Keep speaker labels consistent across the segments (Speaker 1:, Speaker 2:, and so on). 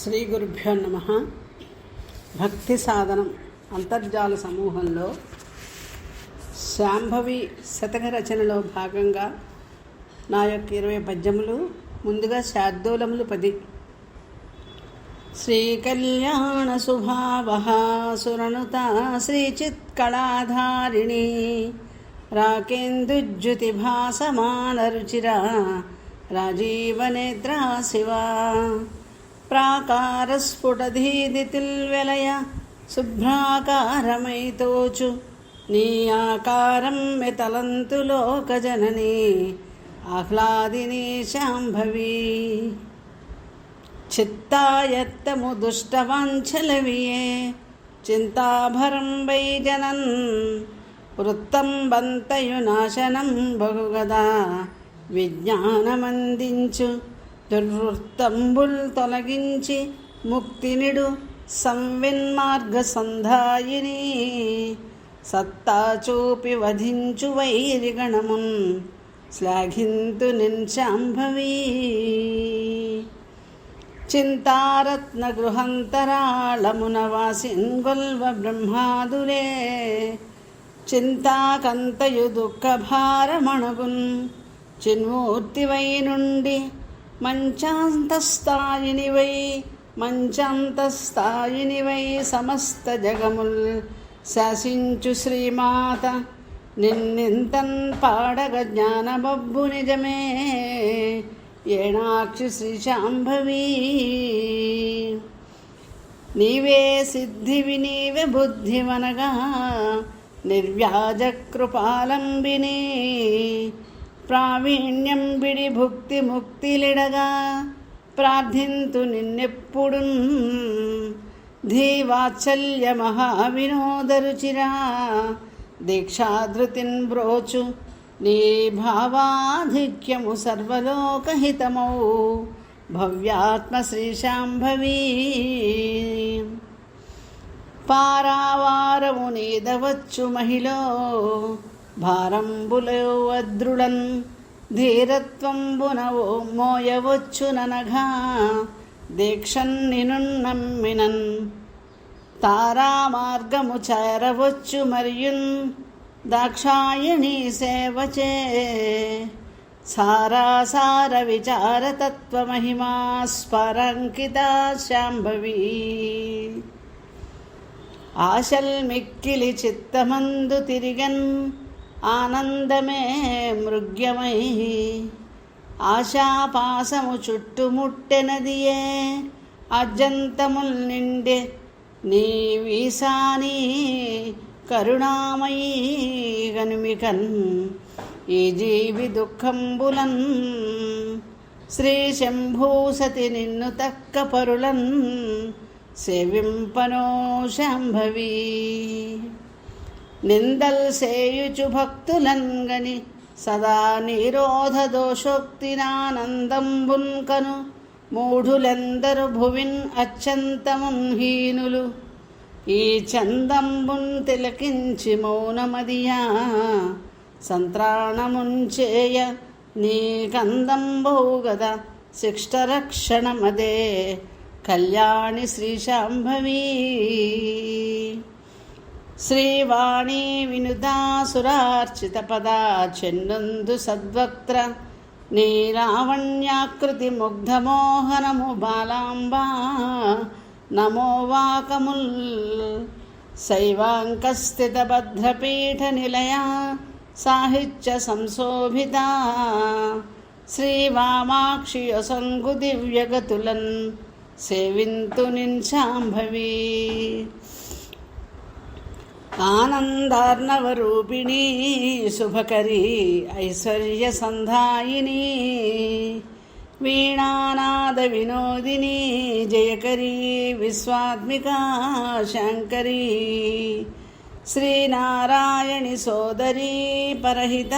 Speaker 1: శ్రీ గురుభ్యో నమ. భక్తి సాధనం అంతర్జాల సమూహంలో శాంభవి శతక రచనలో భాగంగా నా యొక్క ఇరవై పద్యములు ముందుగా శార్దూలములు పది. శ్రీకళ్యాణ శుభావహ సురనుత శ్రీచిత్కళాధారిణి రాకేందుజ్యుతి భాసమానరుచిరా రాజీవనేత్రా శివా. ప్రాకారస్ఫుటధీదితిల్వెలయ శుభ్రాకారమైతోచు నీ ఆకారం మెతలంతు లోకజనని ఆహ్లాదిని శాంభవి. చిత్తాయత్తము దుష్టవాంఛలవియే చింతాభరం వై జనన్ వృత్తం బంతయు నాశనం బహుగదా విజ్ఞానమందించు దుర్వృత్తంబుల్ తొలగించి ముక్తినిడు సంవిన్మార్గ సంధాయిని సత్తా చూపి వధించు వైరిగణమున్ శ్లాఘింతు నిన్శాంభవీ చింతారత్న గృహంతరాళమున వాసిన్గొల్వ బ్రహ్మాదులే చింతాకంతయు దుఃఖభారమణగున్ చిన్మూర్తివై నుండి మంచాంతస్థాయినివై మంచాంతస్థాయినివై సమస్త జగముల్ శాసించు శ్రీమాత. నిన్నింతన్ పాడగ జ్ఞానబబ్బు నిజమే ఏణాక్షి శ్రీ శాంభవి. నీవే సిద్ధివి నీవే బుద్ధివనగా నిర్వ్యాజ కృపాలంబిని. ప్రావీణ్యం విడి భుక్తి ముక్తిలిడగా ప్రార్థింతు నిన్నెప్పుడు ధీవాత్సల్య మహావినోదరుచిరా. దీక్షాధృతిన్ బ్రోచు నీ భావాధిక్యము సర్వలోకహితమౌ. భవ్యాత్మ శ్రీశాంభవీ పారావారము నీదవచ్చు మహిళ. భారంబులవద్రుడన్ ధీరత్వంబున ధీరత్వంబునవో మోయవచ్చుననఘా దీక్షన్ నిను నమ్మినన్. చేరవచ్చు మరియున్ దాక్షాయణి సేవచే. సారాసార విచారతత్వమహిమా స్పరంకిత శాంభవీ. ఆశల్ మిక్కిలి చిత్తమందు తిరిగన్ ఆనందమే మృగ్యమై ఆశాపాసము చుట్టుముట్టెనదియే అజంతముల్ నిండే నీ వీసాని కరుణామయీ గనుమికన్. ఈ జీవి దుఃఖంబులన్ శ్రీ శంభూసతి నిన్ను తక్క పరులన్. సేవింపనో శాంభవి. నిందల్ సేయుచు భక్తులంగని సదా నిరోధ దోషోక్తినానందంబున్కను మూఢులెందరు భువిన్ అత్యంతమున్ హీనులు. ఈ చందంబున్ తిలకించి మౌనమదియా. సంత్రాణముంచేయ నీ కందంబౌగద శిష్టరక్షణమదే కళ్యాణి శ్రీశాంభవీ. శ్రీవాణీ వినుదాసురార్చిత పదా చెన్నందు సద్వక్త్ర నీలావణ్యాకృతి ముగ్ధమోహనము బాలాంబా. నమో వాకముల్ శైవాంకస్థిత నిలయ సాహిత్య సంశోభిత. శ్రీవామాక్షి యొసంగు దివ్యగతులన్ సేవింతు నిన్శాంభవి ఆనందార్ణవరూపిణీ శుభకరీ ఐశ్వర్య సంధాయిని వీణానాద వినోదిని జయకరీ విశ్వాత్మికా శంకరీ శ్రీనారాయణి సోదరీ పరహిత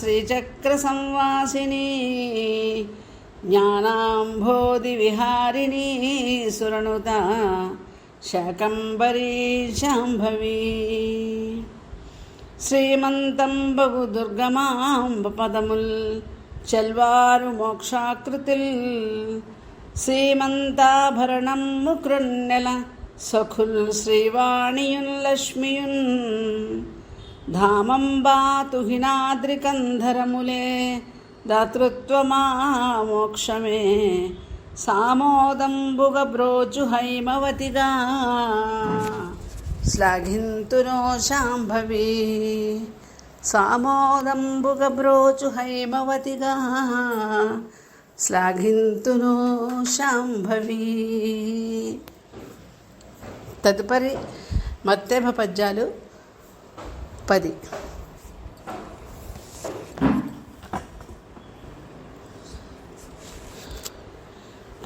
Speaker 1: శ్రీచక్ర సంవాసిని జ్ఞానాంబోధి విహారిణి సురణుత శాకంబరీ శాంభవీ. శ్రీమంతంబగు దుర్గమాంబ పదముల్ చల్వారు మోక్షాకృతిల్. శ్రీమంతాభరణం ముకృన్నెల సఖుల్ శ్రీవాణియున్ లక్ష్మియున్. ధామంబాతు హినాద్రికంధరములే దాతృత్వమా మోక్షమే. సామోదంబుగ బ్రోచు హైమవతిగా శ్లాఘింతునో శాంభవి. సామోదంబుగ బ్రోచు హైమవతిగా శ్లాఘింతునో శాంభవి. తదుపరి మత్తెభ పద్యాలు పది.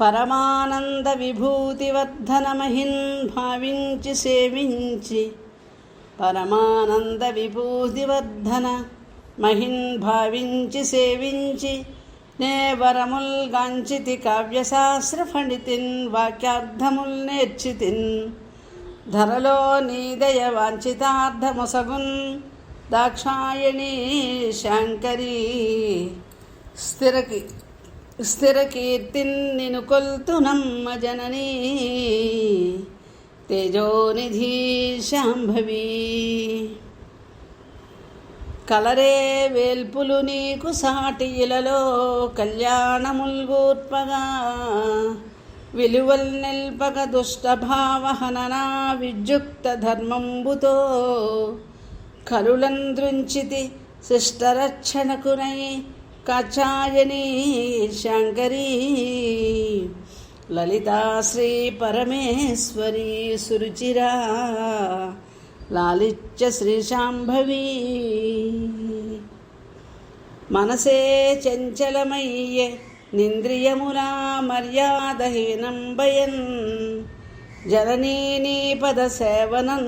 Speaker 1: పరమానంద విభూతివర్ధనమహిన్ భావించి సేవించి పరమానంద విభూతివర్ధన మహిన్ భావించి సేవించి నే వరముల్ గాంచితి కావ్యశాస్త్ర పండితిన్ వాక్యార్థముల్ నేర్చితిన్. ధరలో నీదయ వాంఛితార్థముసగున్ దాక్షాయణి శాంకరీ. స్థిరకి స్థిర కీర్తిన్ నిను కొల్తునమ్మ జననీ. తేజోనిధి శాంభవి. కలరే వేల్పులు నీకు సాటి కళ్యాణముల్గూర్పగా. విలువల్ నిల్పక దుష్టభావహననా విద్యుక్త ధర్మంబుతో. కరులంద్రుంచితి శిష్టరక్షణకునై కాచాయని శంకరీ లలితా శ్రీ పరమేశ్వరి సురుచిరా లాలిత్య శ్రీ శాంభవి. మనసే చంచలమయ్యే నింద్రియములా మర్యాదహీనంబయన్ జననీ పద సేవనం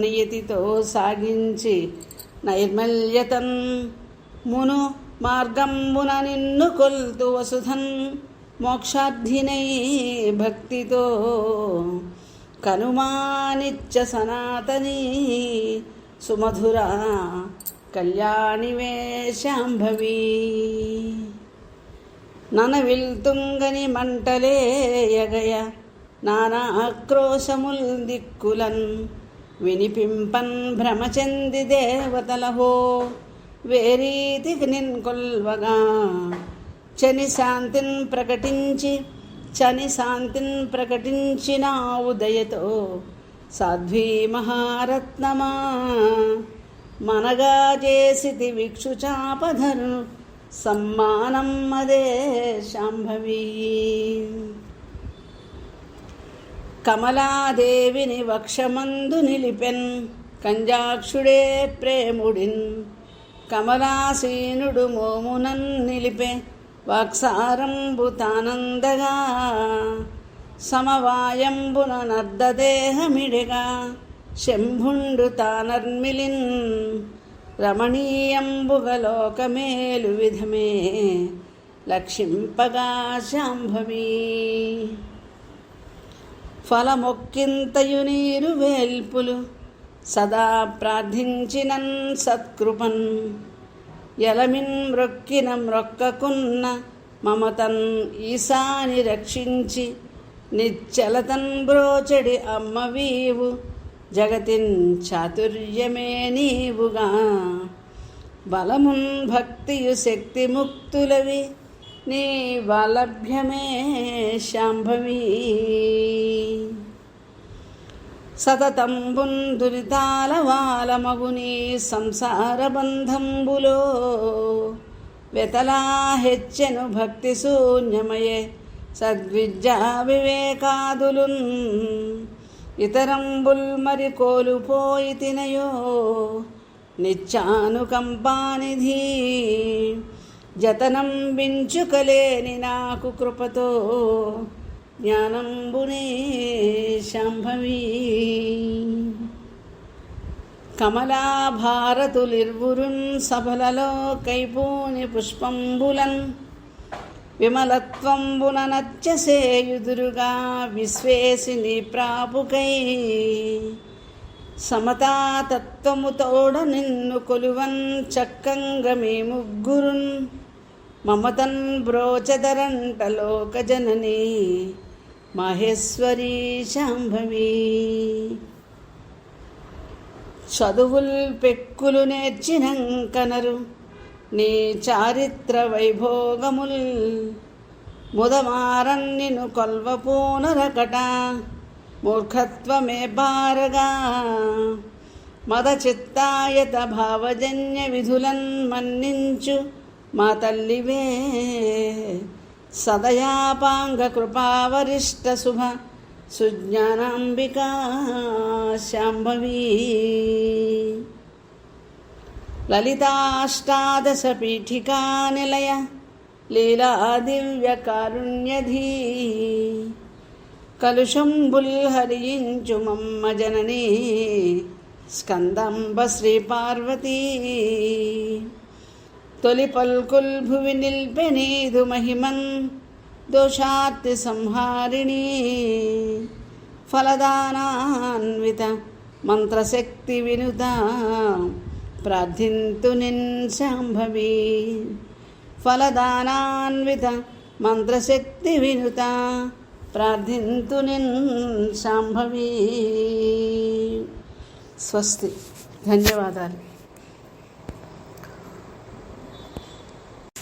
Speaker 1: నియతితో సాగించి నైర్మల్యతన్ మును. మార్గంబున నిన్ను కొల్తు వసుధన్ మోక్షార్థినై భక్తితో. కనుమానిత్య సనాతని సుమధుర కళ్యాణివే శాంభవి ననవిల్తుంగని మంటలే ఎగయ నానా ఆక్రోశముల్ దిక్కులన్ వినిపింపన్ భ్రమచంది దేవతలహో. వేరీతికి నిన్ కొల్వగా. చని శాంతిని ప్రకటించి చని శాంతిని ప్రకటించిన ఉదయతో సాధ్వీ మహారత్నమా. మనగా చేసితి విక్షు చాపధరు సమ్మానం అదే శాంభవి. కమలాదేవిని వక్షమందు నిలిపెన్ కంజాక్షుడే ప్రేముడిన్ కమలాసీనుడు మోమునన్ నిలిపే వాక్సారంభుతానందగా సమవాయంబున నర్దదేహమిడిగా శంభుండు తానర్మిలిన్ రమణీయంబుగలోకమేలు విధమే. లక్షింపగా శాంభవి. ఫలమొక్కింతయు నీరు వేల్పులు సదా ప్రార్థించినన్ సత్కృపన్. ఎలమిన్ మ్రొక్కిన మ్రొక్కకున్న మమతన్ ఈశాని రక్షించి నిచ్చలతన్ బ్రోచడి అమ్మవీవు జగతిన్ చాతుర్యమే నీవుగా. బలమున్ భక్తియు శక్తి ముక్తులవి. నీ వలభ్యమే శాంభవీ. సతతంబున్ దురితాల వాలమగుని సంసార బంధంబులో వెతలా హెచ్చెను భక్తి శూన్యమయే సద్విద్యా వివేకాదులున్ ఇతరంబుల్ మరి కోలుపోయి తినయో నిత్యానుకంపానిధి జతనం వించుకలేని నాకు కృపతో జ్ఞానంబునే శాంభవి. కమలాభారతులిర్వురున్ సభలలో కైపూని పుష్పంబులన్ విమలత్వంబున నత్యసేయుదురుగా విశ్వేసిని ప్రాపుకై. సమతాతత్వము తోడ నిన్ను కొలువన్ చక్కంగా మీ ముగ్గురున్ మమతన్ బ్రోచదరంట లోకజననీ. మహేశ్వరీ శాంభవి. చదువుల్ పెక్కులు నేర్చినంకనరు నీ చారిత్ర వైభోగముల్. ముదమారన్నిను కొల్వపూనరకట మూర్ఖత్వమే బారగా. మద చిత్తాయత భావజన్య విధులన్ మన్నించు మా తల్లివే. సదయాపాంగ కృపావరిష్ట శుభ సుజ్ఞానాంబికా శాంభవీ. లలితాష్టాదశపీఠికా నిలయ లీలా దివ్యకారుణ్యధీ కలుషంబుల్ తొలి పల్కుల్ భువి నిల్పెనీదు మహిమన్ దోషార్తి సంహారిణి. ఫలదానాన్విత మంత్రశక్తి వినుత ప్రార్థింతు నిన్ శాంభవి. ఫలదానాన్విత మంత్రశక్తి వినుత ప్రార్థింతు నిన్ శాంభవి. స్వస్తి. ధన్యవాదాలు.